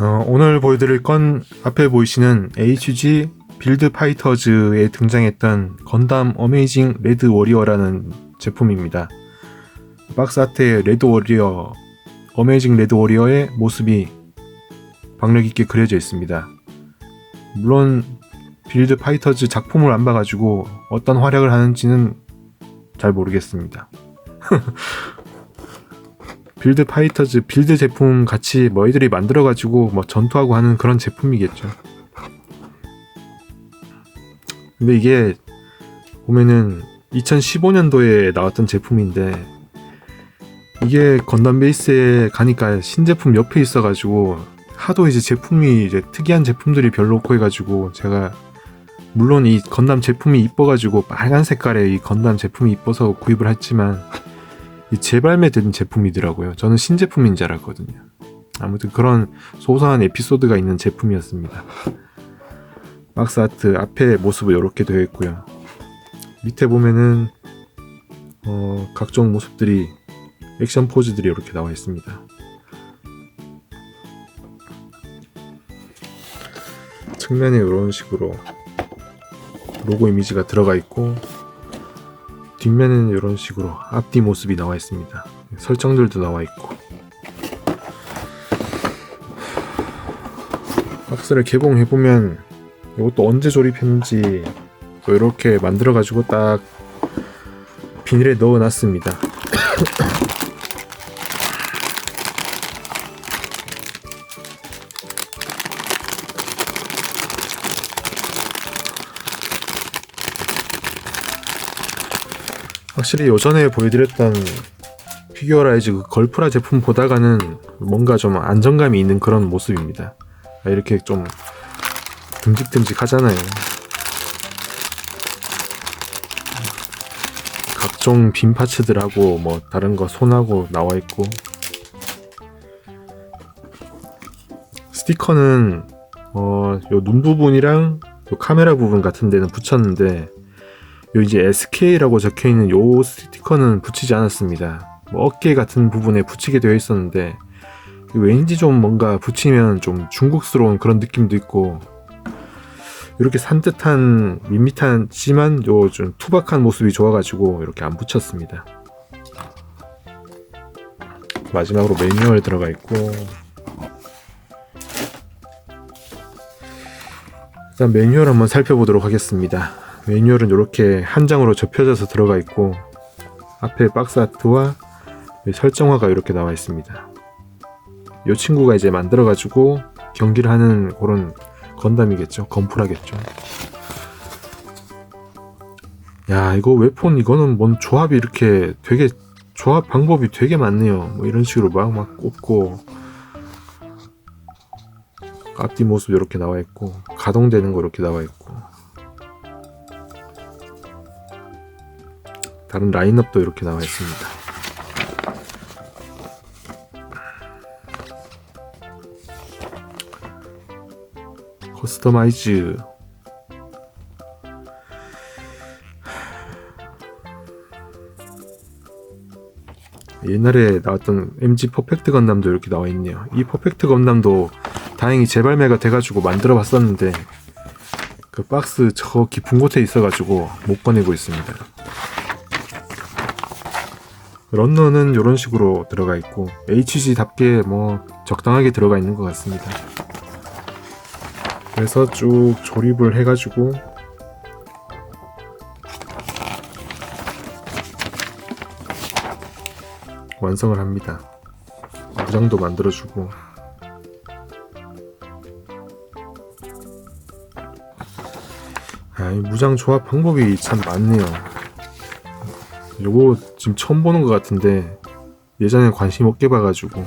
어, 오늘 보여드릴 건 앞에 보이시는 HG 빌드 파이터즈에 등장했던 건담 어메이징 레드 워리어라는 제품입니다. 박스 아트에 레드 워리어, 어메이징 레드 워리어의 모습이 박력 있게 그려져 있습니다. 물론 빌드 파이터즈 작품을 안 봐가지고 어떤 활약을 하는지는 잘 모르겠습니다. 빌드 파이터즈 빌드 제품 같이 뭐이들이 만들어 가지고 뭐 전투하고 하는 그런 제품이겠죠. 근데 이게 보면은 2015년도에 나왔던 제품인데 이게 건담 베이스에 가니까 신제품 옆에 있어가지고 하도 이제 제품이 이제 특이한 제품들이 별로 없고 해가지고 제가 물론 이 건담 제품이 이뻐가지고 빨간 색깔의 이 건담 제품이 이뻐서 구입을 했지만 이 재발매된 제품이더라고요. 저는 신제품인 줄 알았거든요. 아무튼 그런 소소한 에피소드가 있는 제품이었습니다. 박스 아트 앞에 모습은 이렇게 되어 있고요. 밑에 보면은 어, 각종 모습들이 액션 포즈들이 이렇게 나와 있습니다. 측면에 이런 식으로 로고 이미지가 들어가 있고 뒷면에는 이런 식으로 앞뒤 모습이 나와 있습니다. 설정들도 나와 있고 박스를 개봉해 보면 이것도 언제 조립했는지 또 이렇게 만들어 가지고 딱 비닐에 넣어 놨습니다. 확실히 요전에 보여드렸던 피규어라이즈 그 걸프라 제품 보다가는 뭔가 좀 안정감이 있는 그런 모습입니다. 아, 이렇게 좀 듬직듬직 하잖아요. 각종 빈 파츠들하고 뭐 다른 거 손하고 나와 있고 스티커는 어, 요 눈 부분이랑 요 카메라 부분 같은 데는 붙였는데 요 이제 SK라고 적혀 있는 요 스티커는 붙이지 않았습니다. 뭐 어깨 같은 부분에 붙이게 되어 있었는데 왠지 좀 뭔가 붙이면 좀 중국스러운 그런 느낌도 있고 이렇게 산뜻한 밋밋하지만 요 좀 투박한 모습이 좋아가지고 이렇게 안 붙였습니다. 마지막으로 매뉴얼 들어가 있고 일단 매뉴얼 한번 살펴보도록 하겠습니다. 매뉴얼은 이렇게 한 장으로 접혀져서 들어가 있고 앞에 박스 아트와 설정화가 이렇게 나와 있습니다. 이 친구가 이제 만들어가지고 경기를 하는 그런 건담이겠죠. 건프라겠죠. 야 이거 웨폰 이거는 뭔 조합이 이렇게 되게 조합 방법이 되게 많네요. 뭐 이런 식으로 막막 꽂고 앞뒤 모습 이렇게 나와 있고 가동되는 거 이렇게 나와 있고 다른 라인업도 이렇게 나와 있습니다. 커스터마이즈 옛날에 나왔던 MG 퍼펙트 건담도 이렇게 나와 있네요. 이 퍼펙트 건담도 다행히 재발매가 돼가지고 만들어 봤었는데 그 박스 저 깊은 곳에 있어가지고 못 꺼내고 있습니다. 런너는 이런 식으로 들어가 있고 HG답게 뭐 적당하게 들어가 있는 것 같습니다. 그래서 쭉 조립을 해가지고 완성을 합니다. 무장도 만들어주고 아, 이 무장 조합 방법이 참 많네요. 요거 지금 처음 보는 것 같은데 예전에 관심 없게 봐가지고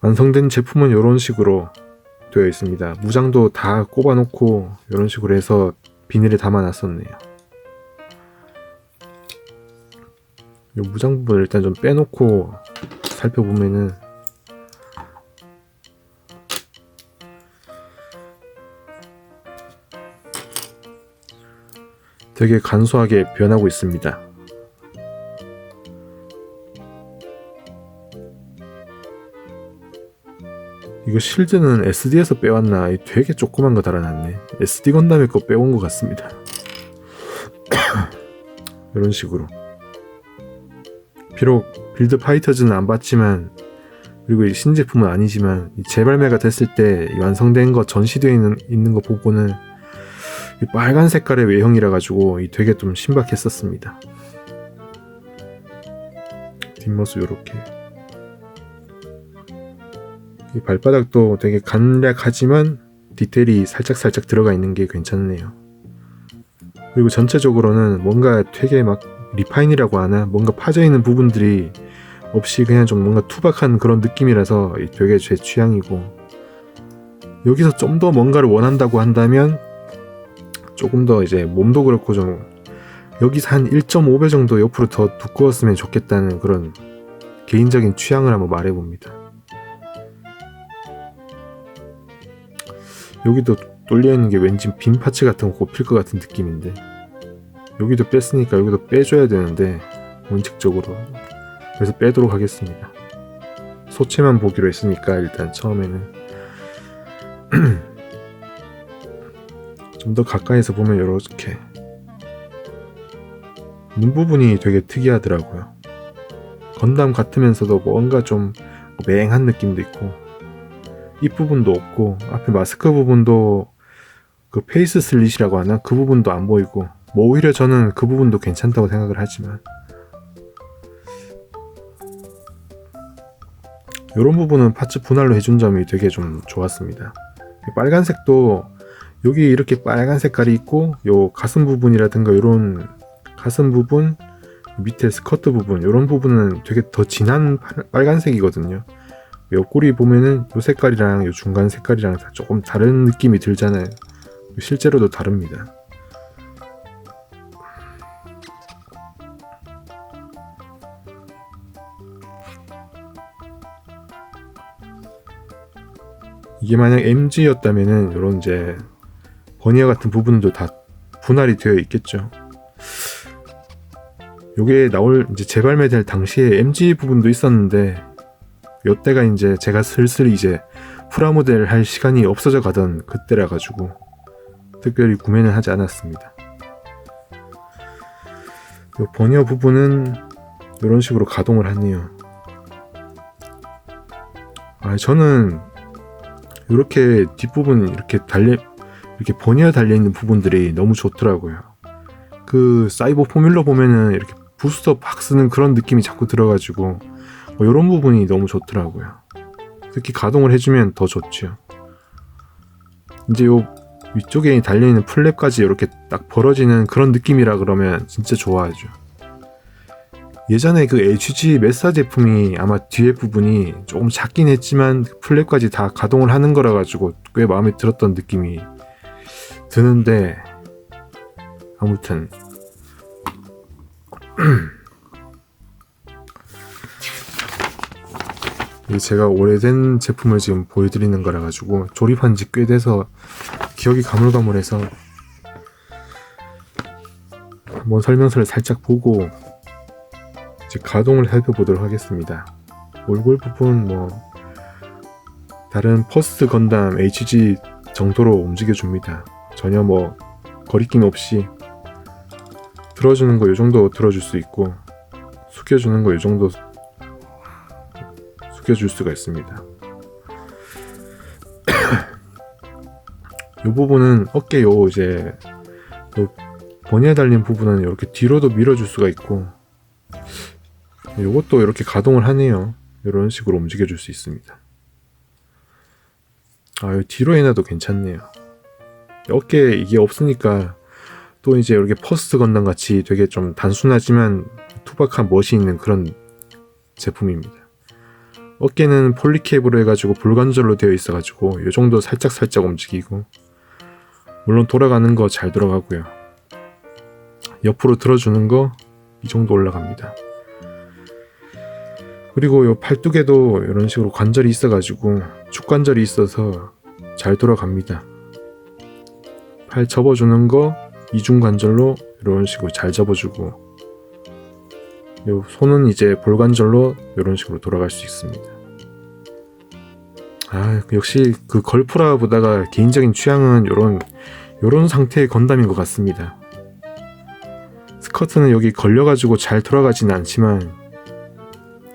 완성된 제품은 이런 식으로 되어 있습니다. 무장도 다 꼽아놓고 이런 식으로 해서 비닐에 담아놨었네요. 이 무장 부분을 일단 좀 빼놓고 살펴보면은 되게 간소하게 변하고 있습니다. 이거 실드는 SD에서 빼왔나? 되게 조그만 거 달아놨네. SD 건담의 거 빼온 것 같습니다. 이런 식으로. 비록 빌드 파이터즈는 안 봤지만 그리고 이 신제품은 아니지만 이 재발매가 됐을 때 완성된 거 전시되어 있는, 있는 거 보고는 빨간 색깔의 외형이라 가지고 이 되게 좀 신박했었습니다. 뒷모습 요렇게. 이 발바닥도 되게 간략하지만 디테일이 살짝 살짝 들어가 있는 게 괜찮네요. 그리고 전체적으로는 뭔가 되게 막 리파인이라고 하나? 뭔가 파져 있는 부분들이 없이 그냥 좀 뭔가 투박한 그런 느낌이라서 되게 제 취향이고. 여기서 좀 더 뭔가를 원한다고 한다면 조금 더 이제 몸도 그렇고 좀 여기서 한 1.5배 정도 옆으로 더 두꺼웠으면 좋겠다는 그런 개인적인 취향을 한번 말해봅니다. 여기도 뚫려 있는 게 왠지 빈 파츠 같은 거 꼽힐 것 같은 느낌인데 여기도 뺐으니까 여기도 빼줘야 되는데 원칙적으로 그래서 빼도록 하겠습니다. 소체만 보기로 했으니까 일단 처음에는 좀 더 가까이서 보면 이렇게 눈 부분이 되게 특이하더라고요. 건담 같으면서도 뭔가 좀 맹한 느낌도 있고 입 부분도 없고 앞에 마스크 부분도 그 페이스 슬릿이라고 하나 그 부분도 안 보이고 뭐 오히려 저는 그 부분도 괜찮다고 생각을 하지만 이런 부분은 파츠 분할로 해준 점이 되게 좀 좋았습니다. 빨간색도 여기 이렇게 빨간 색깔이 있고 요 가슴 부분이라든가 이런 가슴 부분 밑에 스커트 부분 이런 부분은 되게 더 진한 파- 빨간색이거든요. 옆구리 보면은 요 색깔이랑 요 중간 색깔이랑 다 조금 다른 느낌이 들잖아요. 실제로도 다릅니다. 이게 만약 MG였다면은 이런 이제 버니어 같은 부분도 다 분할이 되어 있겠죠. 요게 나올 이제 재발매될 당시에 MG 부분도 있었는데 요때가 이제 제가 슬슬 이제 프라모델 할 시간이 없어져 가던 그때라 가지고 특별히 구매는 하지 않았습니다. 요 버니어 부분은 이런 식으로 가동을 하네요. 아 저는 이렇게 뒷부분 이렇게 달려 이렇게 버니어 달려 있는 부분들이 너무 좋더라고요. 그 사이버 포뮬러 보면은 이렇게 부스터 팍 쓰는 그런 느낌이 자꾸 들어가지고 뭐 이런 부분이 너무 좋더라고요. 특히 가동을 해주면 더 좋죠. 이제 요 위쪽에 달려있는 플랩까지 이렇게 딱 벌어지는 그런 느낌이라 그러면 진짜 좋아하죠. 예전에 그 HG 메사 제품이 아마 뒤에 부분이 조금 작긴 했지만 그 플랩까지 다 가동을 하는 거라 가지고 꽤 마음에 들었던 느낌이 드는데 아무튼 제가 오래된 제품을 지금 보여드리는 거라 가지고 조립한 지 꽤 돼서 기억이 가물가물해서 한번 설명서를 살짝 보고 이제 가동을 살펴보도록 하겠습니다. 얼굴 부분 뭐 다른 퍼스트 건담 HG 정도로 움직여줍니다. 전혀 뭐 거리낌 없이 들어주는 거이 정도 들어줄 수 있고 숙여주는 거이 정도 숙여줄 수가 있습니다. 이 부분은 어깨 요 이제 요 번에 달린 부분은 이렇게 뒤로도 밀어줄 수가 있고 요것도 이렇게 가동을 하네요. 이런 식으로 움직여줄 수 있습니다. 아, 요 뒤로 해놔도 괜찮네요. 어깨에 이게 없으니까 또 이제 이렇게 퍼스트 건담 같이 되게 좀 단순하지만 투박한 멋이 있는 그런 제품입니다. 어깨는 폴리케이브로 해가지고 불관절로 되어 있어가지고 이 정도 살짝 살짝 움직이고 물론 돌아가는 거 잘 돌아가고요. 옆으로 들어주는 거 이 정도 올라갑니다. 그리고 요 팔뚝에도 이런 식으로 관절이 있어가지고 축관절이 있어서 잘 돌아갑니다. 팔 접어주는 거 이중 관절로 이런 식으로 잘 접어주고 요 손은 이제 볼관절로 이런 식으로 돌아갈 수 있습니다. 아 역시 그 걸프라 보다가 개인적인 취향은 요런 요런 상태의 건담인 것 같습니다. 스커트는 여기 걸려가지고 잘 돌아가지는 않지만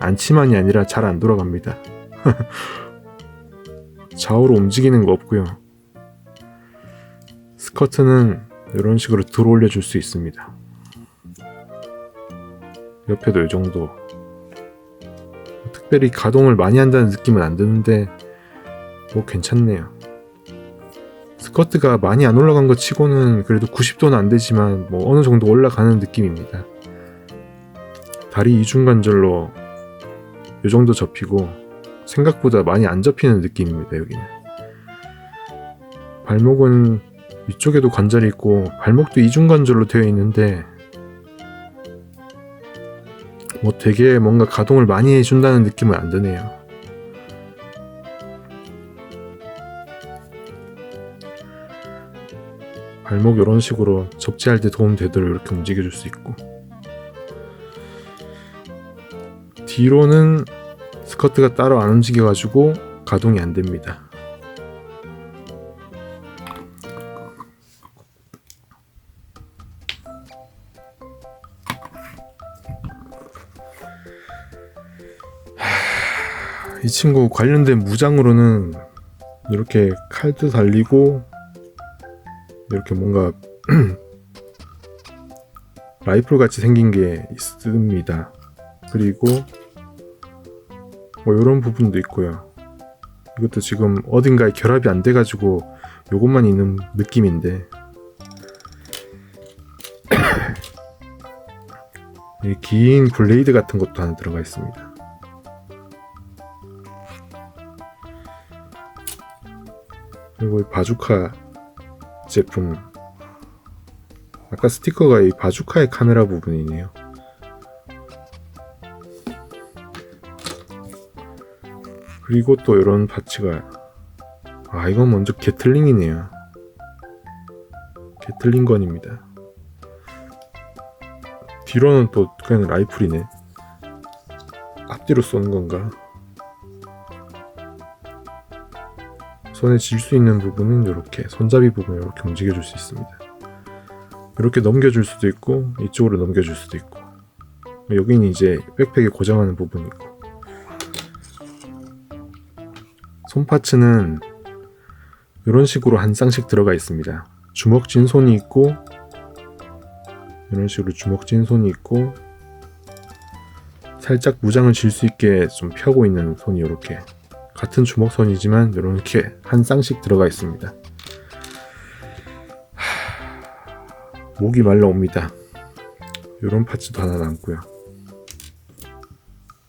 않지만이 아니라 잘 안 돌아갑니다. 좌우로 움직이는 거 없고요. 스커트는 이런 식으로 들어 올려줄 수 있습니다. 옆에도 이 정도. 특별히 가동을 많이 한다는 느낌은 안 드는데 뭐 괜찮네요. 스커트가 많이 안 올라간 것 치고는 그래도 90도는 안 되지만 뭐 어느 정도 올라가는 느낌입니다. 다리 이중관절로 이 정도 접히고 생각보다 많이 안 접히는 느낌입니다. 여기는 발목은 위쪽에도 관절이 있고 발목도 이중관절로 되어 있는데 뭐 되게 뭔가 가동을 많이 해준다는 느낌은 안 드네요. 발목 이런 식으로 접지할 때 도움 되도록 이렇게 움직여줄 수 있고 뒤로는 스커트가 따로 안 움직여가지고 가동이 안 됩니다. 이 친구 관련된 무장으로는 이렇게 칼도 달리고 이렇게 뭔가 라이플 같이 생긴 게 있습니다. 그리고 뭐 이런 부분도 있고요. 이것도 지금 어딘가에 결합이 안 돼가지고 요것만 있는 느낌인데 이긴 블레이드 같은 것도 하나 들어가 있습니다. 그리고 이 바주카 제품 아까 스티커가 이 바주카의 카메라 부분이네요. 그리고 또 이런 파츠가 아 이건 먼저 게틀링이네요. 게틀링건입니다. 뒤로는 또 그냥 라이플이네. 앞뒤로 쏘는 건가? 손에 쥘수 있는 부분은 이렇게 손잡이 부분 이렇게 움직여 줄 수 있습니다. 이렇게 넘겨 줄 수도 있고 이쪽으로 넘겨 줄 수도 있고 여기는 이제 백팩에 고정하는 부분이고 손파츠는 이런 식으로 한 쌍씩 들어가 있습니다. 주먹진 손이 있고 이런 식으로 주먹진 손이 있고 살짝 무장을 질 수 있게 좀 펴고 있는 손이 이렇게 같은 주먹선이지만 이렇게 한 쌍씩 들어가 있습니다. 하... 목이 말라옵니다. 이런 파츠도 하나 남고요.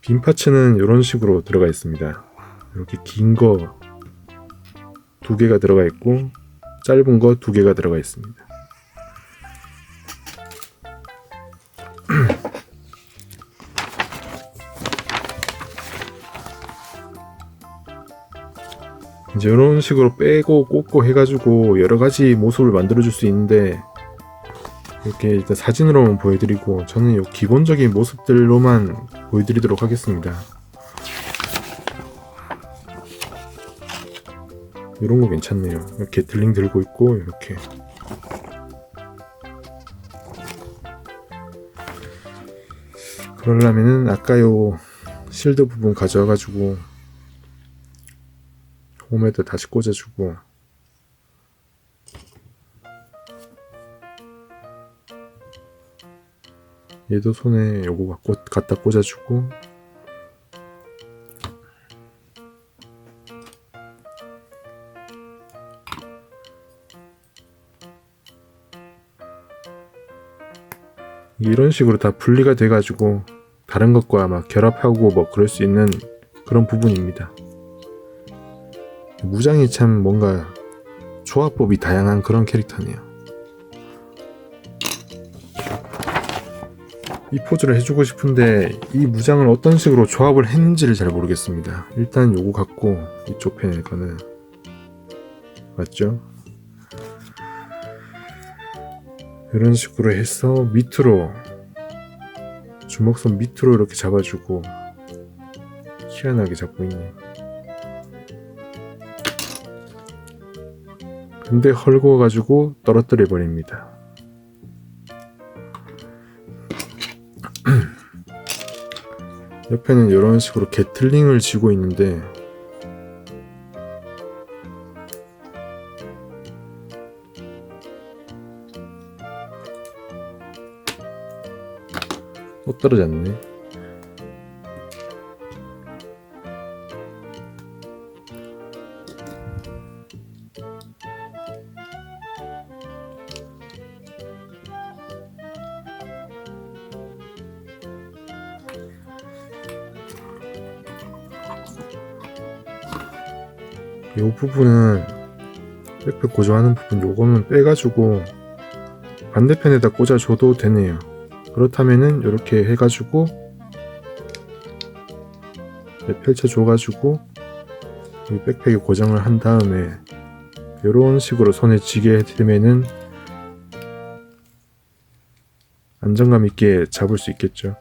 빈 파츠는 이런 식으로 들어가 있습니다. 이렇게 긴 거 두 개가 들어가 있고 짧은 거 두 개가 들어가 있습니다. 이제 이런 식으로 빼고 꽂고 해가지고 여러 가지 모습을 만들어줄 수 있는데 이렇게 일단 사진으로만 보여드리고 저는 이 기본적인 모습들로만 보여드리도록 하겠습니다. 이런 거 괜찮네요. 이렇게 들링 들고 있고 이렇게 그러려면은 아까 요 실드 부분 가져와가지고 홈에다 다시 꽂아주고 얘도 손에 요거 갖다 꽂아주고 이런 식으로 다 분리가 돼가지고 다른 것과 막 결합하고 뭐 그럴 수 있는 그런 부분입니다. 무장이 참 뭔가 조합법이 다양한 그런 캐릭터네요. 이 포즈를 해주고 싶은데 이 무장을 어떤 식으로 조합을 했는지를 잘 모르겠습니다. 일단 요거 갖고 이쪽 펜에 거는 맞죠? 이런 식으로 해서 밑으로 주먹선 밑으로 이렇게 잡아주고 희한하게 잡고 있네. 근데 헐거워 가지고 떨어뜨려 버립니다. 옆에는 이런 식으로 게틀링을 쥐고 있는데 또 떨어졌네. 이 부분은 백팩 고정하는 부분 요거는 빼가지고 반대편에다 꽂아줘도 되네요. 그렇다면은 이렇게 해가지고 네, 펼쳐줘가지고 이 백팩에 고정을 한 다음에 이런 식으로 손에 쥐게 되면은 안정감 있게 잡을 수 있겠죠.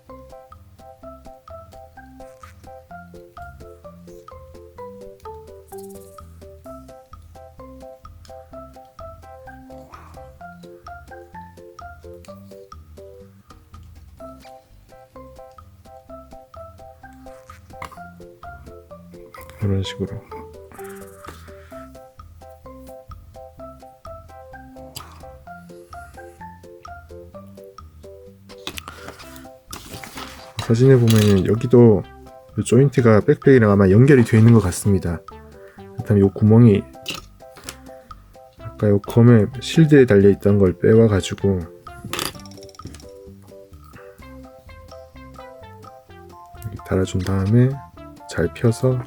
식으로. 사진에 보면은 여기도 이 조인트가 백팩이랑 아마 연결이 되어 있는 것 같습니다. 그다음에 이 구멍이 아까 이 검에 실드에 달려 있던 걸 빼와 가지고 달아준 다음에 잘 펴서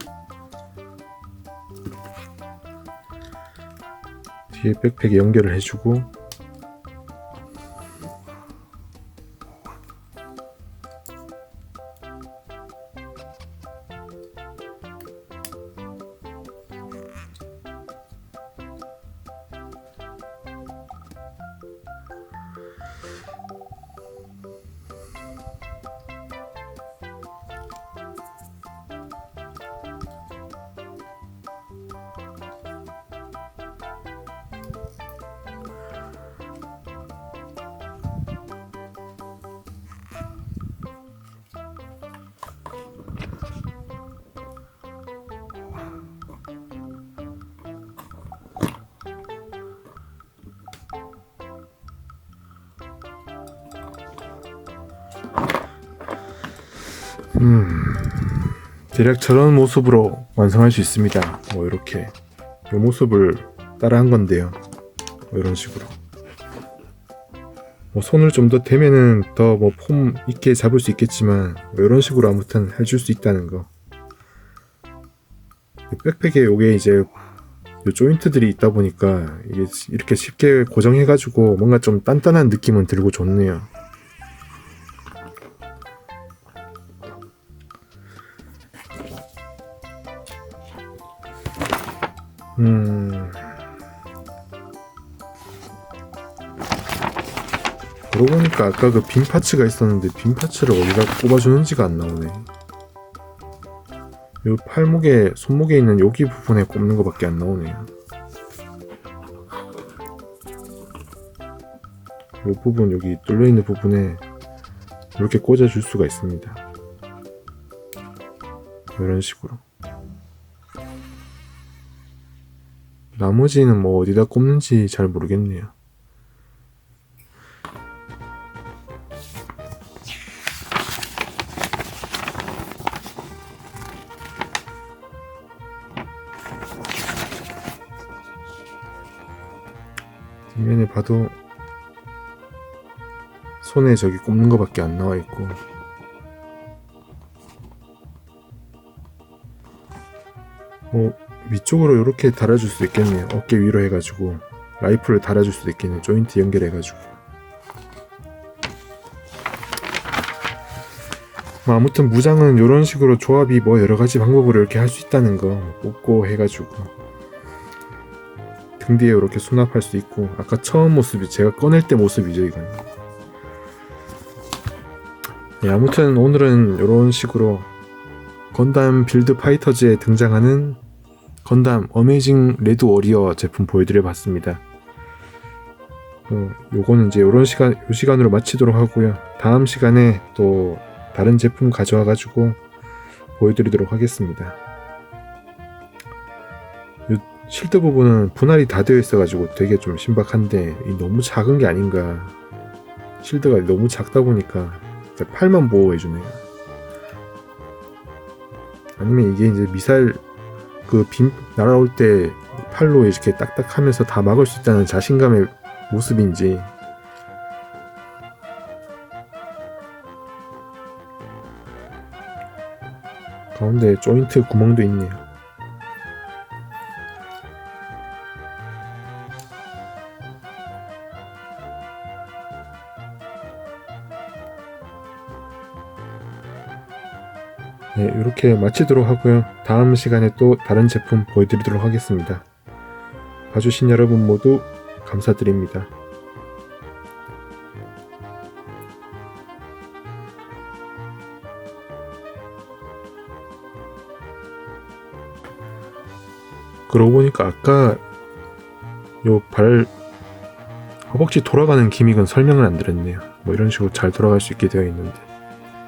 뒤에 백팩에 연결을 해주고 음, 대략 저런 모습으로 완성할 수 있습니다. 뭐 이렇게 이 모습을 따라한 건데요. 뭐 이런 식으로. 뭐 손을 좀 더 대면은 더 뭐 폼 있게 잡을 수 있겠지만 뭐 이런 식으로 아무튼 해줄 수 있다는 거. 이 백팩에 요게 이제 요 조인트들이 있다 보니까 이게 이렇게 쉽게 고정해가지고 뭔가 좀 단단한 느낌은 들고 좋네요. 음. 그러고 보니까 아까 그 빈 파츠가 있었는데 빈 파츠를 어디다 꼽아주는지가 안 나오네. 요 팔목에 손목에 있는 여기 부분에 꼽는 것밖에 안 나오네요. 요 부분 여기 뚫려 있는 부분에 이렇게 꽂아줄 수가 있습니다. 이런 식으로. 나머지는 뭐 어디다 꼽는지 잘 모르겠네요. 뒷면에 봐도 손에 저기 꼽는 것밖에 안 나와 있고 뭐 위쪽으로 이렇게 달아줄 수도 있겠네요. 어깨 위로 해가지고 라이프를 달아줄 수도 있겠네요. 조인트 연결해가지고. 뭐 아무튼 무장은 이런 식으로 조합이 뭐 여러 가지 방법으로 이렇게 할 수 있다는 거 뽑고 해가지고 등 뒤에 이렇게 수납할 수 있고 아까 처음 모습이 제가 꺼낼 때 모습이죠 이건. 네, 아무튼 오늘은 이런 식으로 건담 빌드 파이터즈에 등장하는 건담 어메이징 레드 워리어 제품 보여드려 봤습니다. 어, 요거는 이제 요런 시간, 요 시간으로 마치도록 하고요. 다음 시간에 또 다른 제품 가져와 가지고 보여드리도록 하겠습니다. 요 실드 부분은 분할이 다 되어 있어가지고 되게 좀 신박한데 이 너무 작은 게 아닌가. 실드가 너무 작다 보니까 팔만 보호해주네요. 아니면 이게 이제 미사일 그 빔 날아올 때 팔로 이렇게 딱딱하면서 다 막을 수 있다는 자신감의 모습인지 가운데 조인트 구멍도 있네요. 네, 이렇게 마치도록 하고요. 다음 시간에 또 다른 제품 보여드리도록 하겠습니다. 봐주신 여러분 모두 감사드립니다. 그러고 보니까 아까 요 발 허벅지 돌아가는 기믹은 설명을 안 드렸네요. 뭐 이런 식으로 잘 돌아갈 수 있게 되어 있는데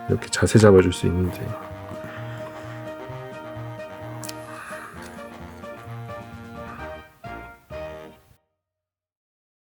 이렇게 자세 잡아줄 수 있는데